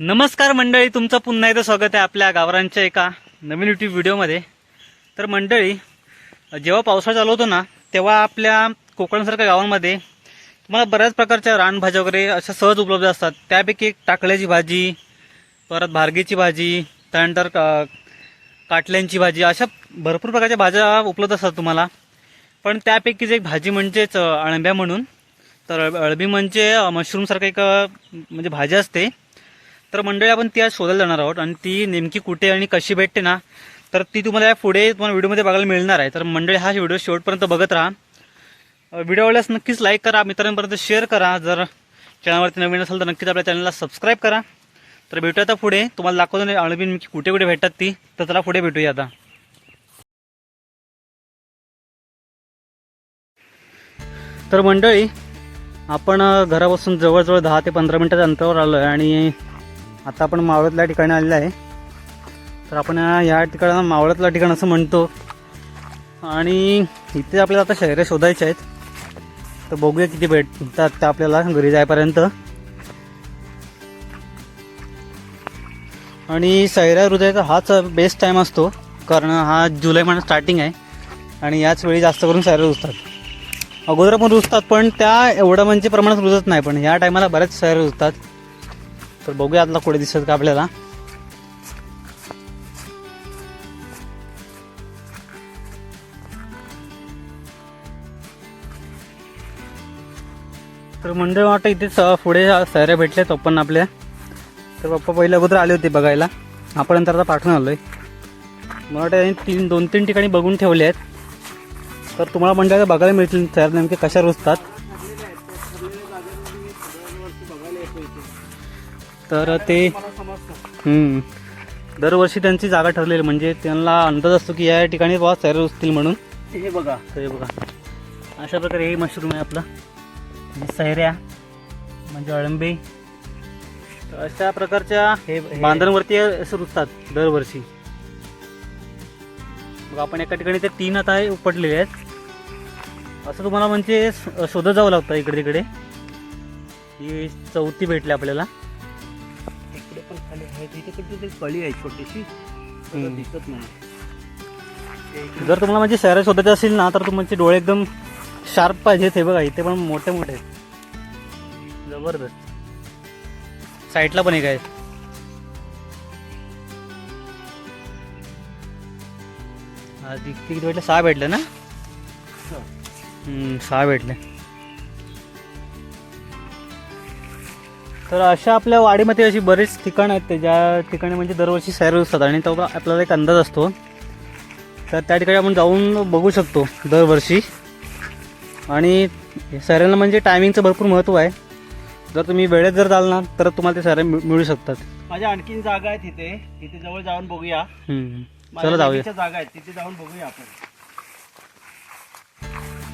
नमस्कार मंडळी तुमचं पुन्हा एकदा स्वागत आहे आपल्या गावरांच्या एका नवीन युट्यूब व्हिडिओमध्ये. तर मंडळी जेव्हा पावसाळा चालू होतो ना तेव्हा आपल्या कोकणसारख्या गावांमध्ये तुम्हाला बऱ्याच प्रकारच्या रानभाज्या वगैरे अशा सहज उपलब्ध असतात. त्यापैकी एक टाकळ्याची भाजी परत भारगीची भाजी त्यानंतर का काटल्यांची भाजी अशा भरपूर प्रकारच्या भाज्या उपलब्ध असतात तुम्हाला. पण त्यापैकीच एक भाजी म्हणजेच अळंब्या म्हणून तर अळ- अळबी म्हणजे मशरूमसारखं एक म्हणजे भाजी असते. तर मंडळी आपण ती आज शोधायला जाणार आहोत आणि ती नेमकी कुठे आणि कशी भेटते ना तर ती तुम्हाला या पुढे तुम्हाला व्हिडिओमध्ये बघायला मिळणार आहे. तर मंडळी हा व्हिडिओ शेवटपर्यंत बघत राहा. व्हिडिओ आवडल्यास नक्कीच लाईक करा मित्रांपर्यंत शेअर करा. जर चॅनलवरती नवीन असेल तर नक्कीच आपल्या चॅनलला सबस्क्राईब करा. तर भेटूया आता पुढे. तुम्हाला दाखवतो अळबीन कुठे कुठे भेटतात ती. तर चला पुढे भेटूया आता. तर मंडळी आपण घरापासून जवळजवळ दहा ते पंधरा मिनिटाच्या अंतरावर आलो आहे आणि आता आपण मावळतल्या ठिकाणी आलेलं आहे. तर आपण या ठिकाणा मावळतला ठिकाण असं म्हणतो. आणि इथे आपल्याला आता शहरं शोधायचे आहेत. तर बघूया किती भेटतात त्या आपल्याला घरी जायपर्यंत. आणि सैरा हृदयाचा हाच बेस्ट टाईम असतो. कारण हा जुलै महिना स्टार्टिंग आहे. आणि याच वेळी जास्त करून सैरा रुजतात. अगोदर पण रुजतात पण त्या एवढं म्हणजे प्रमाणात रुजत नाही. पण ह्या टायमाला बऱ्याच सैरा रुजतात. तर बघूया आतला कुठे दिसत का आपल्याला. तर मंडळ वाटतं इथेच पुढे सैऱ्या भेटल्यात आपण आपल्या तर पप्पा पहिले अगोदर आले होते बघायला. आपण नंतर आता पाठवून आलोय. मला वाटतं त्यांनी तीन दोन तीन ठिकाणी बघून ठेवले आहेत. तर तुम्हाला मंडळाला बघायला मिळतील सैर नेमके कशा रुजतात. तर ते हम्म. दरवर्षी त्यांची जागा ठरलेली म्हणजे त्यांना अंदाज असतो की या ठिकाणी बाबा सैर रुजतील म्हणून. हे बघा. हे बघा. अशा प्रकारे हे मशरूम आहे आपलं. म्हणजे सैऱ्या म्हणजे अळंबे. अशा प्रकारच्या हे बांधांवरती असं रुजतात दरवर्षी. मग आपण एका ठिकाणी ते तीन आता हे उपटलेले आहेत. असं तुम्हाला म्हणजे शोधत जावं लागतं इकडे तिकडे. ही चौथी भेटली आपल्याला. आहे. तिथे तिथे कळी आहे छोटीशी. दिसत नाही. ते जर तुम्हाला म्हणजे शहरात शोधायचं असेल ना तर तुमचे डोळे एकदम शार्प पाहिजेत हे बघा इथे पण मोठे मोठे. आहेत जबरदस्त. साईडला पण एक आहे. हा, ती- ती किती भेटले सहा भेटले ना? हम्म, सहा भेटले. तर अशा आपल्या वाडीमध्ये अशी बरीच ठिकाणं आहेत ते ज्या ठिकाणी म्हणजे दरवर्षी सैर असतात आणि तो आपल्याला एक अंदाज असतो. तर त्या ठिकाणी आपण जाऊन बघू शकतो दरवर्षी. आणि सैरांना म्हणजे टायमिंगचं भरपूर महत्त्व आहे. जर तुम्ही वेळेत जर जाल ना तर तुम्हाला ते सैरा मिळ- शकतात. माझ्या आणखीन जागा आहे तिथे तिथे जवळ जाऊन बघूया. चला जाऊया. जागा आहेत. तिथे जाऊन बघूया आपण.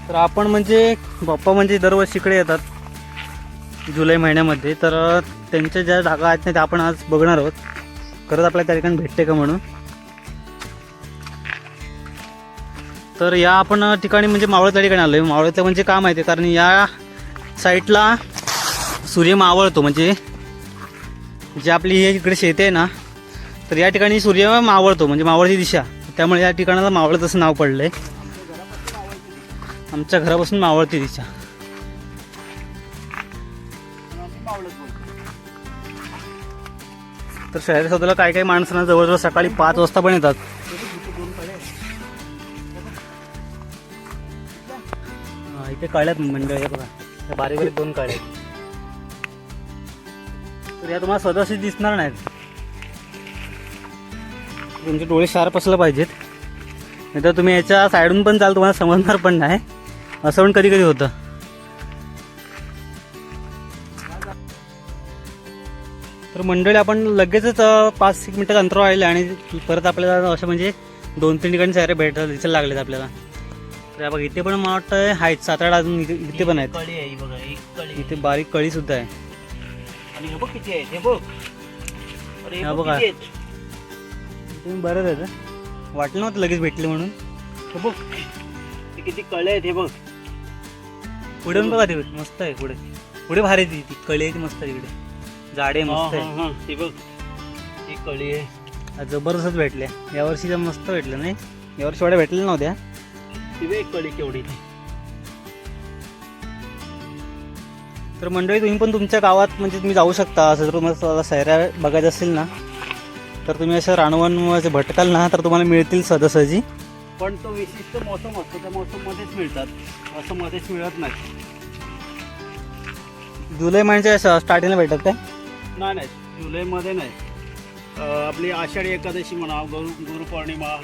तर आपण म्हणजे पप्पा म्हणजे दरवर्षी इकडे येतात. जुलै महिन्यामध्ये तर त्यांच्या ज्या जागा आहेत ना त्या आपण आज बघणार आहोत. खरंच आपल्या त्या ठिकाणी भेटते का म्हणून? तर या आपण ठिकाणी म्हणजे मावळत्या ठिकाणी आलोय. मावळत्या म्हणजे का माहिती? आहे कारण या साईडला सूर्य मावळतो. म्हणजे जे आपली हे इकडे शेती आहे ना तर या ठिकाणी सूर्य मावळतो. म्हणजे मावळती दिशा. त्यामुळे या ठिकाणाला मावळत असं नाव पडलंय. आमच्या घरापासून मावळती दिशा. तर शहरी सौदाला काही काही माणसांना जवळजवळ सकाळी पाच वाजता पण येतात. आहेत. इथे काळ्यात मंडळ हे बघा. बारीक बारीक दोन काळे तर या तुम्हाला स्वतःशी दिसणार नाहीत. तुमचे डोळे शार्प असलं पाहिजेत. नाही तर तुम्ही याच्या साईडून पण चाल तुम्हाला समजणार पण नाही. असं पण कधी कधी होतं. तर मंडळी आपण लगेचच पाच एक मिनिटाचं अंतरावर आलेलं आहे आणि परत आपल्याला असं म्हणजे दोन तीन ठिकाणी सारे भेटायला दिसायला लागलेत आपल्याला. तर बघा इथे पण मला वाटतं आहेत सात आठ अजून इथे पण आहेत. ही इथे बारीक कळी सुद्धा आहे. आणि हे बघ किती आहेत हे बघ. अरे हे बघ आहेत. तुम्ही बरं आहे का? वाटलं नव्हतं लगेच भेटले म्हणून. हे बघ. ते किती कळे आहेत हे बघ. पुढे पण बघा ते मस्त आहे पुढे. पुढे भारी ती. कळी आहे ती मस्त आहे इकडे जाडे मस्त हा, आहे बघ. कळी आहे. जबरदस्त भेटल्या यावर्षी तर मस्त भेटल्या नाही. यावर्षी एवढ्या भेटलेल्या नव्हत्या. ती बघ कळी केवढी. तर मंडळी तुम्ही पण तुमच्या गावात म्हणजे तुम्ही जाऊ शकता. असं जर तुम्हाला सैऱ्या बघायचं असेल ना तर तुम्ही असं रानवन भटकाल ना तर तुम्हाला मिळतील सहजासहजी पण तो विशिष्ट मोसम असतो. त्या मोसम मध्येच मिळतात. असं मध्येच मिळत नाही. जुलै महिन्याच्या स्टार्टिंगला भेटत काय? नाही नाही. जुलैमध्ये नाही. आपली आषाढी एकादशी म्हणा गुरु गुरुपौर्णिमा.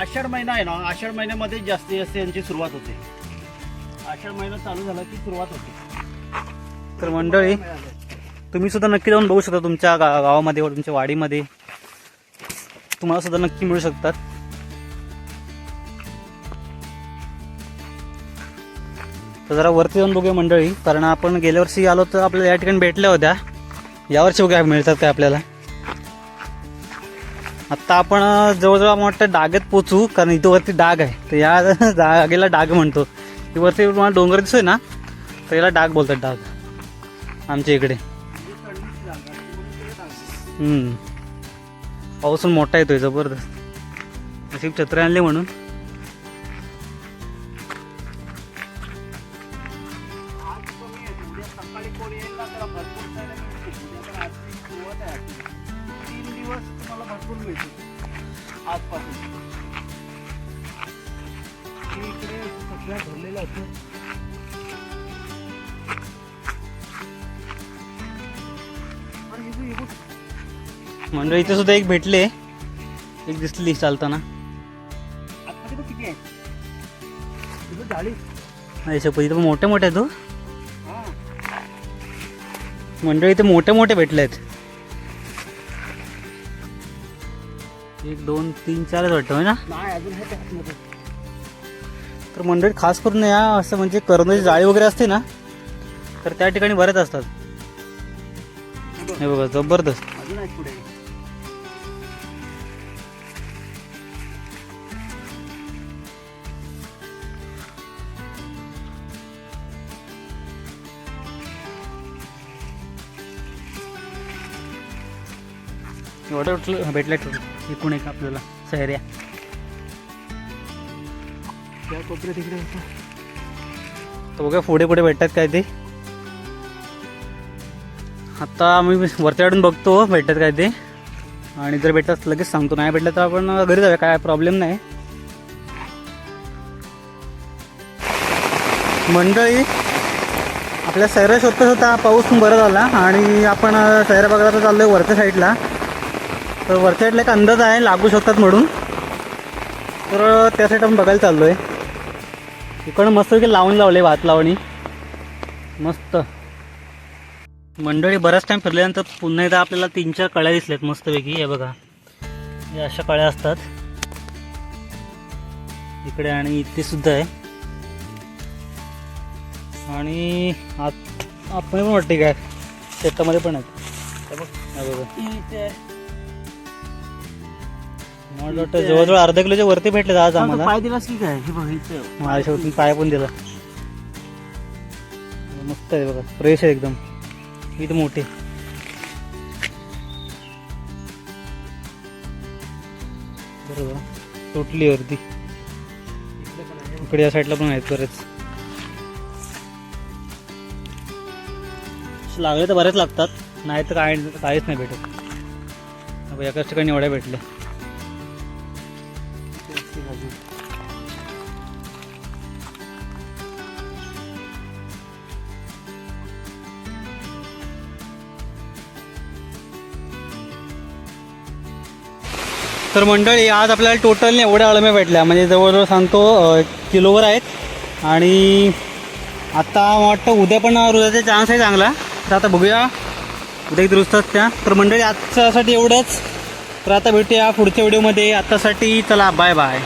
आषाढ महिना आहे ना आषाढ महिन्यामध्ये जास्तीत जास्त यांची सुरुवात होते. आषाढ महिना चालू झाला की सुरुवात होते. तर मंडळी तुम्ही सुद्धा नक्की जाऊन बघू शकता तुमच्या गा गावामध्ये तुमच्या वाडीमध्ये. तुम्हाला सुद्धा नक्की मिळू शकतात. तर जरा वरती जाऊन बघूया मंडळी. कारण आपण गेल्या वर्षी आलो तर आपल्याला या ठिकाणी भेटल्या होत्या. यावर्षी बघा मिळतात काय आपल्याला. आत्ता आपण जवळजवळ मला वाटतं डागेत पोचू कारण इथं वरती डाग आहे. तर या जागेला डाग म्हणतो. ती वरती तुम्हाला डोंगर दिसतोय ना तर याला डाग बोलतात डाग. आमच्या इकडे. पाऊस मोठा येतोय जबरदस्त. नशीब छत्र आणली म्हणून. येईल ना त्याला भरपूर खायला मिळते उद्या पण आजची सुरुवात आहे आजची. तीन दिवस तुम्हाला भरपूर मिळते आजपासून. हे इकडे सगळ्या भरलेलं असतं आणि बघ, बघ. मंडळी इथे सुद्धा एक भेटले. एक दिसली चालताना. याच्या मोठे मोठे आहेत हो हा. मंडळी इथे मोठे मोठे भेटले आहेत एक दोन तीन चारच वाटतं ना. तर मंडळी खास करून या असं म्हणजे करण्याची जाळी वगैरे असते ना तर त्या ठिकाणी बरेच असतात. हे बघा जबरदस्त. एवढं उठलं भेटल्या एकूण एक आपल्याला. सैऱ्या त्या तिकडे होतं. तर बघा पुढे पुढे भेटतात काय ते. आता आम्ही वरच्या काढून बघतो भेटतात काय ते. आणि जर भेटतात लगेच सांगतो. नाही भेटलं तर आपण घरी जाऊया काय प्रॉब्लेम नाही. मंडळी आपल्या सैरा शोधता शोधता पाऊस पण बरा झाला. आणि आपण सैरा बघायला तर चाललोय वरच्या साईडला तर वरच्या साईडला एक अंदाज आहे लागू शकतात म्हणून. तर त्या साईड आपण बघायला चाललो आहे इकडं मस्त लावून लावले भात लावणी. मस्त. मंडळी बराच टाइम फिरल्यानंतर पुन्हा एकदा आपल्याला तीन चार कळ्या दिसल्यात मस्तपैकी हे बघा. हे अशा कळ्या असतात. इकडे आणि इथे सुद्धा आहे. आणि आत आपण पण वाटते काय? शेतामध्ये पण आहेत. बघा. इथे. मला वाटतं जवळजवळ अर्धा किलोच्या वरती भेटले आज आम्हाला. पाय दिलास की काय? हे बघ इथे. माझ्या शेवटी पाय पण दिला. मस्त आहे बघा फ्रेश आहे एकदम. इथे मोठे. बरोबर तुटली अर्धी इकडे या साईडला पण आहेत बरेच. लागले तर बरेच लागतात नाही तर काय काहीच नाही भेटत. एकाच ठिकाणी एवढ्या भेटल्या. तर मंडळी आज आपल्याला टोटल एवढ्या अळम्या भेटल्या. म्हणजे जवळजवळ सांगतो किलोवर आहेत. आणि आत्ता मला वाटतं उद्या पण रुजाचा चान्स आहे चांगला. तर आता बघूया. उद्या किती रुजतात त्या तर मंडळी आजच्यासाठी एवढंच. तर आता भेटूया पुढच्या व्हिडिओमध्ये आत्तासाठी चला बाय बाय